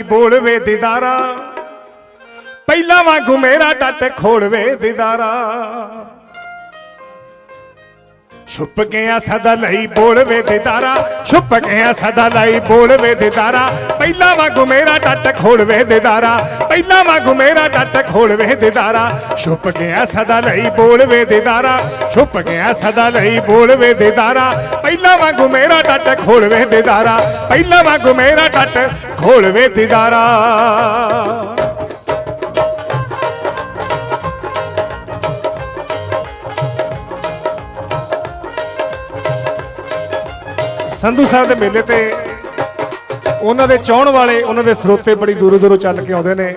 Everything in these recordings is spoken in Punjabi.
ਬੋਲ ਵੇ ਦੀਦਾਰਾ ਪਹਿਲਾਂ ਵਾਂਗੂ ਮੇਰਾ ਡੱਟ ਖੋਲ ਵੇ ਦੀਦਾਰਾ ਛੁਪ ਗਿਆ ਸਦਾ ਲਈ ਬੋਲ ਵੇ ਦੀਦਾਰਾ ਛੁਪ ਗਿਆ ਸਦਾ ਲਈ ਬੋਲ ਵੇ ਦੀਦਾਰਾ ਪਹਿਲਾਂ ਵਾਂਗੂ ਮੇਰਾ ਡੱਟ ਖੋਲ ਵੇ ਦੀਦਾਰਾ ਪਹਿਲਾਂ ਵਾਂਗੂ ਮੇਰਾ ਡੱਟ ਖੋਲ ਵੇ ਦੀਦਾਰਾ ਛੁਪ ਗਿਆ ਸਦਾ ਲਈ ਬੋਲ ਵੇ ਦੀਦਾਰਾ ਛੁਪ ਗਿਆ ਸਦਾ ਲਈ ਬੋਲ ਦੀਦਾਰਾ ਪਹਿਲਾਂ ਵਾਂਗੂ ਮੇਰਾ ਟੱਟ ਖੋਲ ਵੇ ਦੀਦਾਰਾ ਸੰਧੂ ਸਾਹਿਬ ਦੇ ਮੇਲੇ ਤੇ ਉਹਨਾਂ ਦੇ ਚਾਹਣ ਵਾਲੇ, ਉਹਨਾਂ ਦੇ ਸਰੋਤੇ ਬੜੀ ਦੂਰੋਂ ਦੂਰੋਂ ਚੱਲ ਕੇ ਆਉਂਦੇ ਨੇ।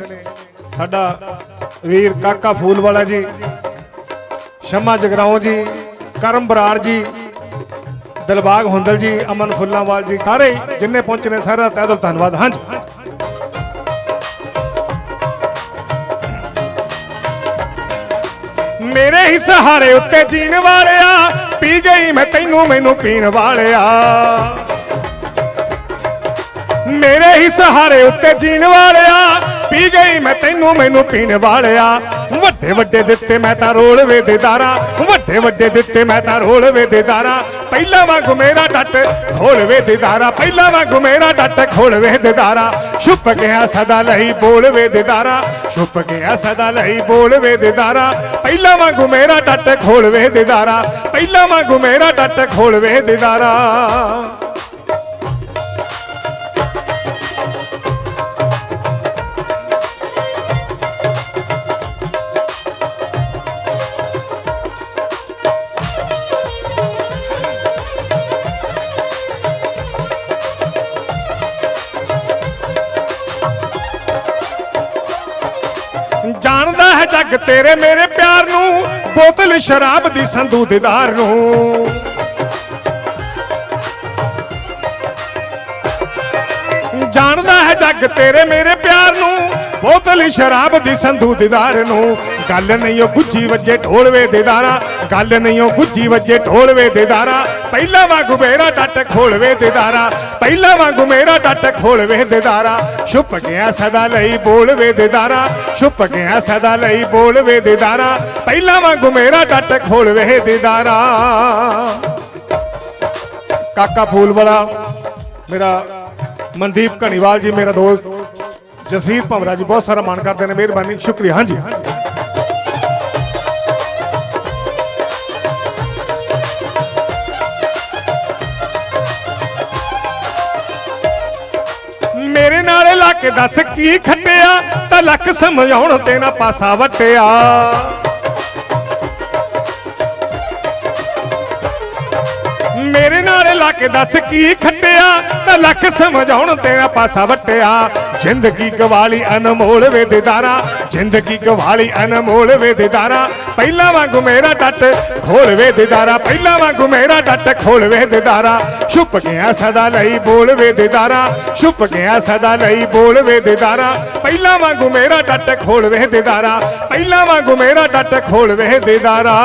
ਸਾਡਾ ਵੀਰ ਕਾਕਾ ਫੂਲ ਵਾਲਾ ਜੀ, ਸ਼ਮਾ ਜਗਰਾਉਂ ਜੀ, ਕਰਮ ਬਰਾੜ ਜੀ ਦਿਲਬਾਗ ਹੁੰਦਲ ਜੀ, ਅਮਨ ਫੁੱਲਾਂਵਾਲ ਜੀ, ਸਾਰੇ ਜਿੰਨੇ ਪਹੁੰਚੇ ਨੇ ਸਾਰਾ ਤਹਿ ਦਿਲ, ਧੰਨਵਾਦ। ਹਾਂਜੀ। ਮੇਰੇ ਹੀ ਸਹਾਰੇ ਉੱਤੇ ਜੀਣ ਵਾਲਿਆ, ਪੀ ਗਈ ਮੈਂ ਤੈਨੂੰ, ਮੈਨੂੰ ਪੀਣ ਵਾਲਿਆ। ਮੇਰੇ ਹੀ ਸਹਾਰੇ ਉੱਤੇ ਜੀਣ ਵਾਲਿਆ, ਪੀ ਗਈ ਮੈਂ ਤੈਨੂੰ, ਮੈਨੂੰ ਪੀਣ ਵਾਲਿਆ। ਵੱਡੇ ਵੱਡੇ ਦਿੱਤੇ ਮੈਂ ਤਾਂ ਰੋਲ ਵੇ ਦੇਦਾਰਾ ਵੱਡੇ ਵੱਡੇ ਦਿੱਤੇ ਮੈਂ ਤਾਂ ਰੋਲ ਵੇ ਦੇਦਾਰਾ ਪਹਿਲਾਂ ਵਾਂਗੂ ਮੇਰਾ ਡੱਟ ਖੋਲ ਵੇ ਪਹਿਲਾਂ ਵਾਂਗੂ ਮੇਰਾ ਡੱਟ ਖੋਲ ਵੇ ਦੇਦਾਰਾ ਛੁਪ ਗਿਆ ਸਦਾ ਲਈ ਬੋਲਵੇ ਦੇਦਾਰਾ ਛੁਪ ਗਿਆ ਸਦਾ ਲਈ ਬੋਲਵੇ ਦੇਦਾਰਾ ਪਹਿਲਾਂ ਵਾਂਗੂ ਮੇਰਾ ਡੱਟ ਖੋਲਵੇ ਦੇਦਾਰਾ ਪਹਿਲਾਂ ਵਾਂਗੂ ਮੇਰਾ ਡੱਟ ਖੋਲ ਵੇ ਜਾਣਦਾ ਹੈ ਜੱਗ ਤੇਰੇ ਮੇਰੇ ਪਿਆਰ ਨੂੰ, ਬੋਤਲ ਸ਼ਰਾਬ ਦੀ ਸੰਧੂ ਦੀਦਾਰ ਨੂੰ। ਜਾਣਦਾ ਹੈ ਜੱਗ ਤੇਰੇ ਮੇਰੇ ਪਿਆਰ ਨੂੰ, ਬੋਤਲ ਸ਼ਰਾਬ ਦੀ ਸੰਧੂ ਦੀਦਾਰ ਨੂੰ। ਗੱਲ ਨਹੀਂ ਉਹ ਗੁੱਜੀ ਵੱਜੇ ਢੋਲਵੇ ਦੇਦਾਰਾ ਗੱਲ ਨਹੀਂ ਉਹ ਗੁੱਜੀ ਵੱਜੇ ਢੋਲਵੇ ਦੇਦਾਰਾ ਪਹਿਲਾਂ ਵਾਂਗੂ ਮੇਰਾ ਡੱਟ ਖੋਲਵੇ ਦੇਦਾਰਾ ਪਹਿਲਾਂ ਵਾਂਗੂ ਮੇਰਾ ਡੱਟ ਖੋਲਵੇ ਦੇਦਾਰਾ ਛੁਪ ਗਿਆ ਸਦਾ ਲਈ ਬੋਲਵੇ ਦੇਦਾਰਾ ਛੁਪ ਗਿਆ ਸਦਾ ਲਈ ਬੋਲਵੇ ਦੇਦਾਰਾ ਪਹਿਲਾਂ ਵਾਂਗੂ ਮੇਰਾ ਡੱਟ ਖੋਲਵੇ ਦੇਦਾਰਾ ਕਾਕਾ ਫੂਲ ਵਾਲਾ ਮੇਰਾ ਮਨਦੀਪ ਘਣੀਵਾਲ ਜੀ, ਮੇਰਾ ਦੋਸਤ ਜਸੀਰ ਭਮਰਾ ਜੀ, ਬਹੁਤ ਸਾਰਾ ਮਾਣ ਕਰਦੇ ਨੇ, ਮਿਹਰਬਾਨੀ, ਸ਼ੁਕਰੀਆ। ਹਾਂਜੀ। ਕੇ ਦੱਸ ਕੀ ਖੱਟਿਆ? ਤਾਂ ਲੱਕ ਸਮਝਾਉਣ ਤੇ ਨਾ ਪਾਸਾ ਵਟਿਆ। ਮੇਰੇ ਨਾਲ ਲੱਕ ਦੱਸ ਕੀ ਖੱਟਿਆ? ਤਾਂ ਲੱਖ ਸਮਝਾਉਣ ਤੇਰਾ ਪਾਸਾ ਵਟਿਆ। ਜ਼ਿੰਦਗੀ ਗਵਾਲੀ ਅਨਮੋਲ ਵੇ ਦੇਦਾਰਾ ਜ਼ਿੰਦਗੀ ਗਵਾਲੀ ਅਨਮੋਲ ਵੇ ਦੇਦਾਰਾ ਪਹਿਲਾਂ ਵਾਂਗੂ ਮੇਰਾ ਡੱਟ ਖੋਲ ਵੇ ਦੇਦਾਰਾ ਪਹਿਲਾਂ ਵਾਂਗੂ ਮੇਰਾ ਡੱਟ ਖੋਲ ਵੇ ਦੇਦਾਰਾ ਛੁਪ ਗਿਆ ਸਦਾ ਲਈ ਬੋਲ ਵੇ ਦੇਦਾਰਾ ਛੁਪ ਗਿਆ ਸਦਾ ਲਈ ਬੋਲ ਵੇ ਦੇਦਾਰਾ ਪਹਿਲਾਂ ਵਾਂਗੂ ਮੇਰਾ ਟੱਟ ਖੋਲ ਵੇ ਦੇਦਾਰਾ ਪਹਿਲਾਂ ਵਾਂਗੂ ਮੇਰਾ ਟੱਟ ਖੋਲ ਵੇ ਦੇਦਾਰਾ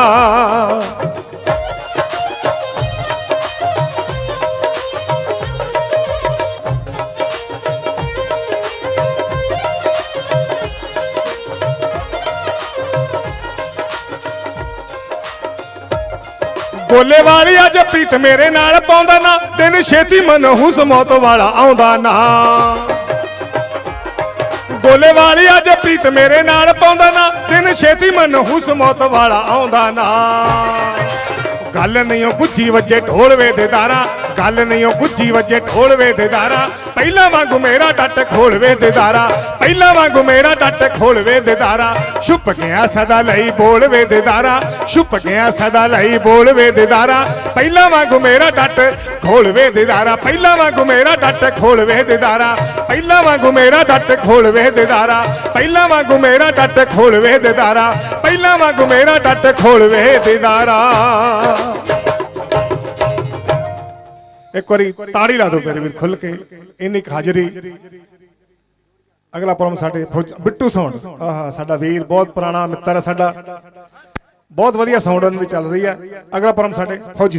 ਗੋਲੇ ਵਾਲੀ ਅੱਜ ਪ੍ਰੀਤ ਮੇਰੇ ਨਾਲ ਪਾਉਂਦਾ ਨਾ, ਦਿਨ ਛੇਤੀ ਮਨਹੂਸ ਮੌਤ ਵਾਲਾ ਆਉਂਦਾ ਨਾ। ਗੋਲੇ ਵਾਲੀ ਅੱਜ ਪ੍ਰੀਤ ਮੇਰੇ ਨਾਲ ਪਾਉਂਦਾ ਨਾ, ਦਿਨ ਛੇਤੀ ਮਨਹੂਸ ਮੌਤ ਵਾਲਾ ਆਉਂਦਾ ਨਾ। ਗੱਲ ਨਹੀਂ ਉਹ ਗੁੱਜੀ ਵੱਜੇ ਢੋਲਵੇ ਵੇ ਦੇਦਾਰਾ ਗੱਲ ਨਹੀਂ ਉਹ ਗੁੱਜੀ ਵੱਜੇ ਢੋਲਵੇ ਦੇ ਦਾਰਾ ਪਹਿਲਾਂ ਵਾਂਗੂ ਮੇਰਾ ਡੱਟ ਖੋਲ ਵੇ ਦੇਦਾਰਾ, ਪਹਿਲਾਂ ਵਾਂਗੂ ਮੇਰਾ ਡੱਟ ਖੋਲ ਵੇ ਦੇਦਾਰਾ। ਛੁਪ ਗਿਆ ਸਦਾ ਲਈ ਬੋਲ ਵੇ ਛੁਪ ਗਿਆ ਸਦਾ ਲਈ ਬੋਲ ਵੇ ਪਹਿਲਾਂ ਵਾਂਗੂ ਮੇਰਾ ਡੱਟ ਖੋਲ ਵੇ ਪਹਿਲਾਂ ਵਾਂਗੂ ਮੇਰਾ ਡੱਟ ਖੋਲ ਵੇ ਪਹਿਲਾਂ ਵਾਂਗੂ ਮੇਰਾ ਡੱਟ ਖੋਲ ਵੇ ਦੇਦਾਰਾ, ਪਹਿਲਾਂ ਵਾਂਗੂ ਮੇਰਾ ਡੱਟ ਖੋਲ ਵੇ ਪਹਿਲਾਂ ਵਾਂਗੂ ਮੇਰਾ ਡੱਟ ਖੋਲ ਵੇ ਇੱਕ ਵਾਰੀ ਤਾੜੀ ਲਾ ਦਿਓ ਮੇਰੇ ਵੀਰ ਖੁੱਲ ਕੇ। ਇੰਨੀ ਕੁ ਹਾਜ਼ਰੀ। ਅਗਲਾ ਪ੍ਰੋਗਰਾਮ ਸਾਡੇ ਫੌਜ- ਬਿੱਟੂ ਸਾਊਂਡ ਆਹਾ, ਸਾਡਾ ਵੀਰ ਬਹੁਤ ਪੁਰਾਣਾ ਮਿੱਤਰ ਹੈ ਸਾਡਾ। ਬਹੁਤ ਵਧੀਆ ਸਾਊਂਡ ਉਹਨਾਂ ਦੀ ਚੱਲ ਰਹੀ ਹੈ। ਅਗਲਾ ਪ੍ਰੋਗਰਾਮ ਸਾਡੇ ਫੌਜੀ